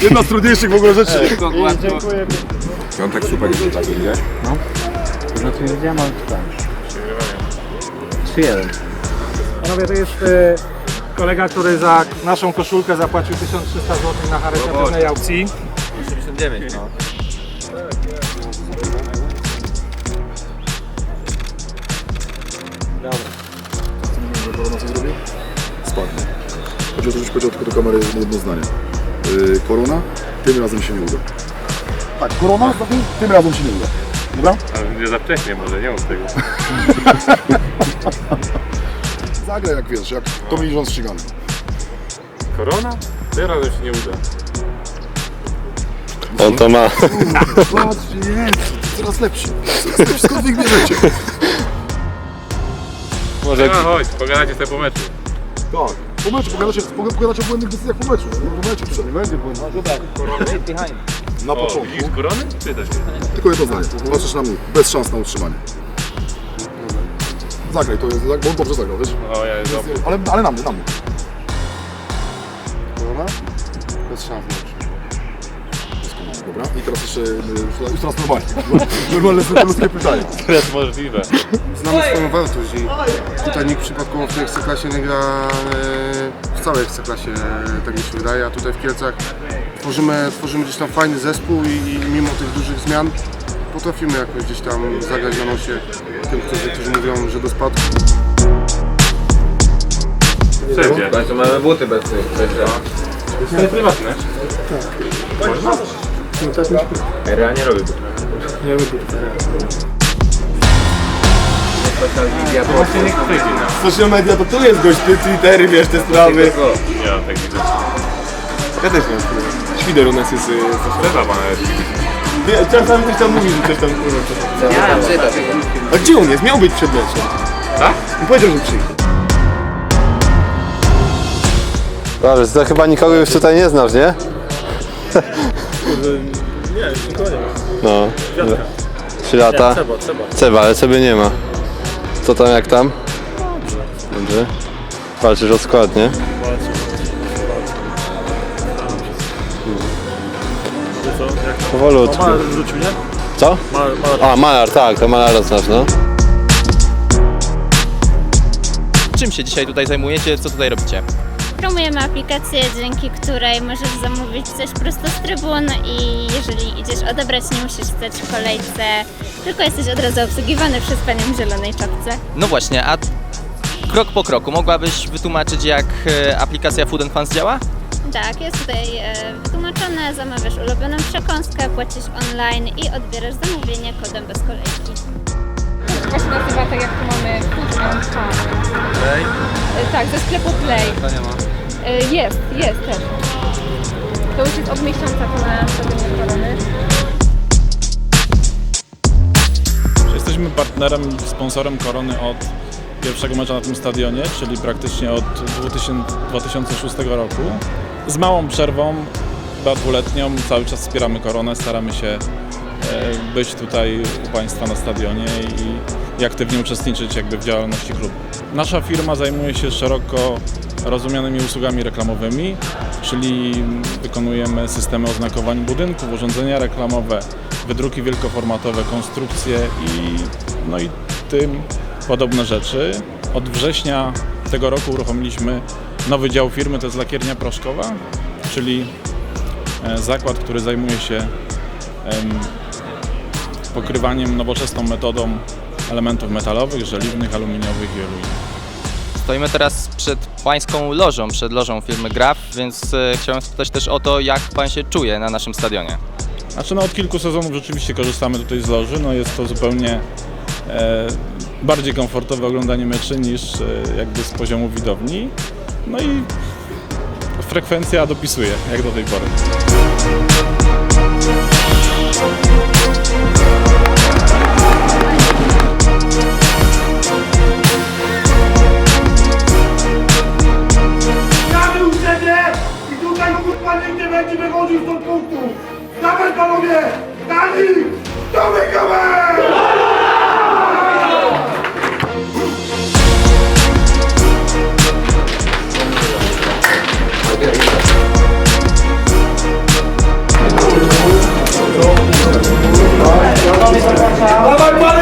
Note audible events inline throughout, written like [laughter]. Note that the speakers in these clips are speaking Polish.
Jedna z trudniejszych w ogóle rzeczy. Dziękuję. Piątek super jest tak, widziałeś? No to nie widziałem, ale czytałem. 3-1. Panowie, to jest e, kolega, który za naszą koszulkę zapłacił 1300 zł na charytatywnej aukcji. 89, no. Korona co zrobi? Spadnie. Chodzi o to, żebyś powiedział tylko do kamery jedno zdanie. Yy, korona, tym razem się nie uda. Tak, korona, tym razem się nie uda. Dobra? Ale nie za wcześnie może, nie mów tego. [laughs] Zagraj jak wiesz, jak Tommy Lee Jones ścigany. Korona? Tym razem się nie uda. On to ma. Patrzcie, jest, coraz lepszy. Coraz lepszy, skąd wy ich bierzecie? Może No chodź, pogadacie sobie po meczu. Tak, po meczu, pogadacie, pogadacie o błędnych decyzjach po meczu. Nie będzie przed. Nie będzie błędów. Na O, początku. widzisz korony? Pytasz się. Tylko jedno zdanie. Patrzysz na mnie, bez szans na utrzymanie. Zagraj, to jest, bo on dobrze zagrał, wiesz? O, ja jest. Ale, ale na mnie, na mnie. Bez szans. Dobra, i teraz jeszcze, y, już, teraz normalnie. Normalne sobie ludzkie pytania. To jest możliwe. Znamy swoją wartość i tutaj nikt przypadkowo w tej ekstraklasie nie gra e, w całej ekstraklasie, e, tak mi się wydaje, a tutaj w Kielcach tworzymy, tworzymy gdzieś tam fajny zespół i, i mimo tych dużych zmian potrafimy jakoś gdzieś tam zagrać na nosie tym, którzy, którzy mówią, że do spadku. Wszędzie. Właśnie mamy buty bez tych przejścia. To jest prywatne. RA nie robi butów. Nie robi butów. Właśnie niech przyjdzie nam. Social media to tu jest gość, ty Twittery, wiesz, te sprawy. Nie mam takich rzeczy. Ja też nie mam. Świder u nas jest... e, Trzeba pana Wie- Czasami ktoś tam mówi, że coś tam kurwa. Ja czyta tego. A gdzie on jest? Miał być przed meczem. Tak? On powiedział, że przyjdzie. Dobrze, to chyba nikogo już tutaj nie znasz, nie? Nie, nikogo nie ma. No. Trzy lata. Trzeba, trzeba. Ceba, ale sobie nie ma. Co tam, jak tam? Dobrze. Walczysz o skład, nie? Co? Jak Powolutku. Malar rzucił, nie? Co? Malar, malar. A, Malar, tak, to Malara znasz, no. Czym się dzisiaj tutaj zajmujecie? Co tutaj robicie? Promujemy aplikację, dzięki której możesz zamówić coś prosto z trybun i jeżeli idziesz odebrać, nie musisz stać w kolejce, tylko jesteś od razu obsługiwany przez panią w zielonej czapce. No właśnie, a krok po kroku mogłabyś wytłumaczyć jak e, aplikacja Food and Fans działa? Tak, jest tutaj e, wytłumaczone, zamawiasz ulubioną przekąskę, płacisz online i odbierasz zamówienie kodem bez kolejki. To się nazywa tak jak tu mamy Food and Fun. Play? E, Tak, ze sklepu Play. To nie ma. E, Jest, jest też. To już jest od miesiąca to na stadionie Korony. Jesteśmy partnerem, sponsorem Korony od pierwszego meczu na tym stadionie, czyli praktycznie od 2000, 2006 roku. Z małą przerwą, chyba dwuletnią, cały czas wspieramy Koronę, staramy się e, być tutaj u Państwa na stadionie i, i aktywnie uczestniczyć jakby w działalności klubu. Nasza firma zajmuje się szeroko rozumianymi usługami reklamowymi, czyli wykonujemy systemy oznakowań budynków, urządzenia reklamowe, wydruki wielkoformatowe, konstrukcje i, no i tym podobne rzeczy. Od września tego roku uruchomiliśmy nowy dział firmy, to jest lakiernia proszkowa, czyli e, zakład, który zajmuje się em, pokrywaniem nowoczesną metodą elementów metalowych, żeliwnych, aluminiowych i aluminiowych. Stoimy teraz przed pańską lożą, przed lożą firmy Graf, więc e, chciałem spytać też o to, jak pan się czuje na naszym stadionie. Znaczy no od kilku sezonów rzeczywiście korzystamy tutaj z loży, no jest to zupełnie e, bardziej komfortowe oglądanie meczy niż e, jakby z poziomu widowni. No i frekwencja dopisuje, jak do tej pory. panie nie będzie wychodził z tą punktu. Dawaj panowie, Dani, domykamy! Dawaj!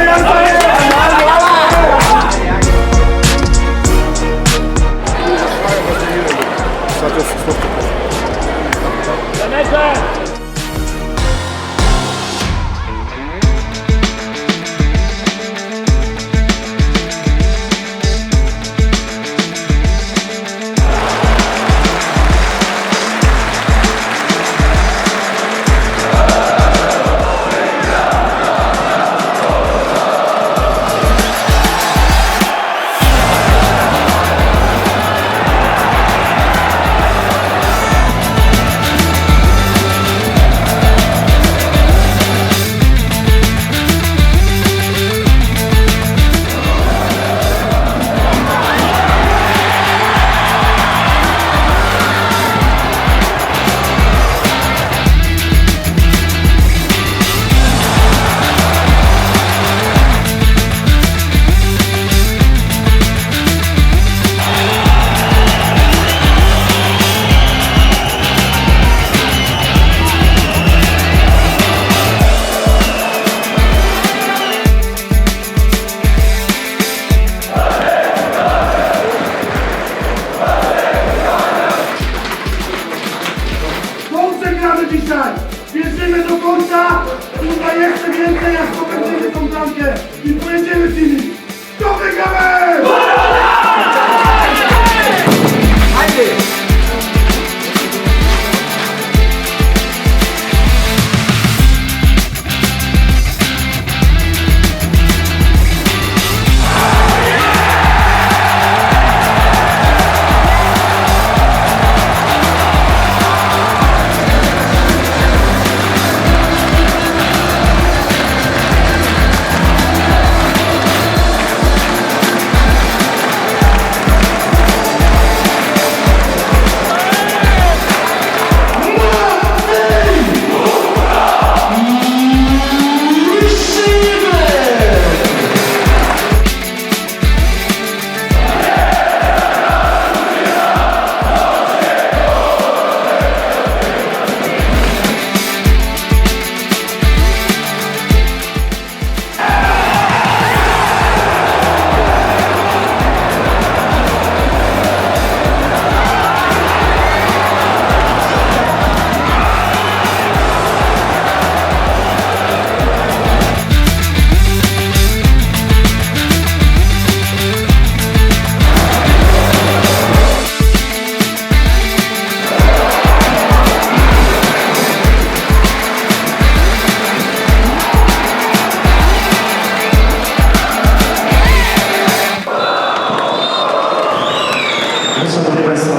pisać. Wierzymy do końca, kurwa jeszcze więcej, jak zdobędziemy tą bramkę i pojedziemy z nimi. Do wygramy!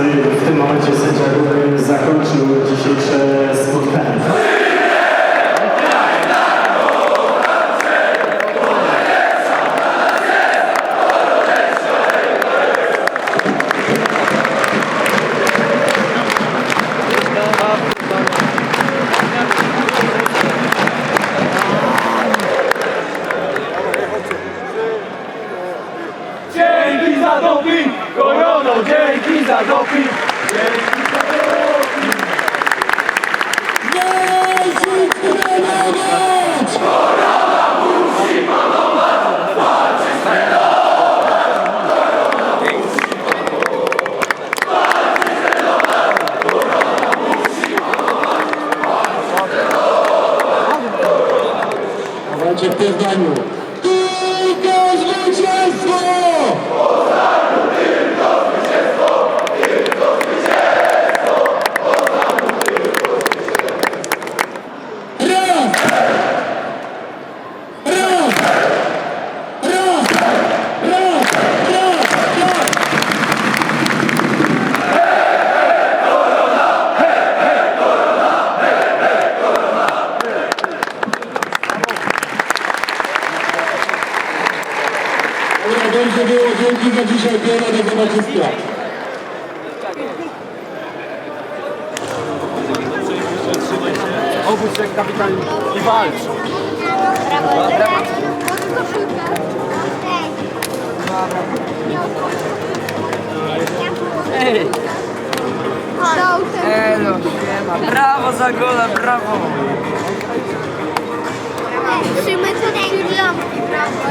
W tym momencie sędzia Góry zakończył dzisiejsze spotkanie. Dobrze było, dzięki za dzisiaj, piona do zobaczyska. Obudź się kapitan i walcz. Brawo za gola, brawo! Musimy tutaj lampki, brawo.